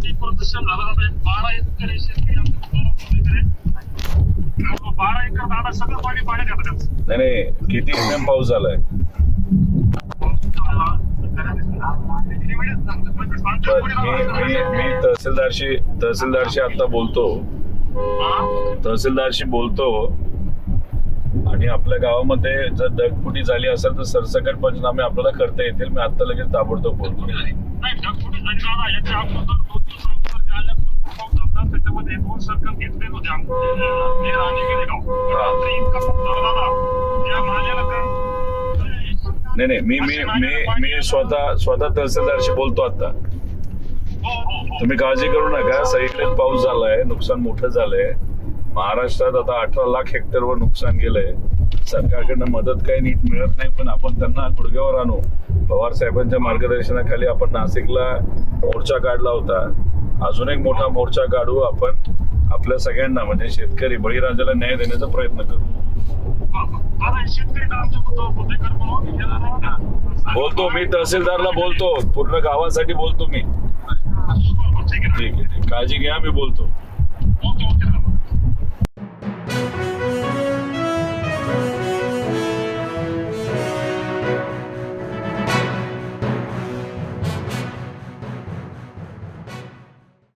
कोटी प्रदूषण झालं आता एक बारा एकर शेती आमच्या गावामध्ये आहे. बारा एकर दादा सगळं पाणी पाण्यात येतं त्यांचं. नाही नाही किती एम पाऊस झालाय मी तहसीलदारशी तहसीलदारशी आता बोलतो? तहसीलदारशी बोलतो आणि आपल्या गावामध्ये जर ढगफुटी झाली असेल तर सरसकट पंचनामे आपल्याला करता येतील. मी आता लगेच ताबडतोब बोलतो. नाही नाही. मी मी मी मी स्वतः स्वतः तहसीलदारशी बोलतो आता हो, हो, हो. तुम्ही काळजी करू नका. सगळीकडे पाऊस झालाय. नुकसान मोठं झालंय. महाराष्ट्रात आता अठरा लाख हेक्टरवर नुकसान गेलंय. सरकारकडनं मदत काही नीट मिळत नाही पण आपण त्यांना गुडघ्यावर आणू. पवार साहेबांच्या मार्गदर्शनाखाली आपण नाशिकला मोर्चा काढला होता. अजून एक मोठा मोर्चा काढू आपण. आपल्या सगळ्यांना म्हणजे शेतकरी बळीराजाला न्याय देण्याचा प्रयत्न करू? बोलतो मी तहसीलदारला बोलतो. पूर्ण गावासाठी बोलतो मी. ठीक आहे. काळजी घ्या मी बोलतो.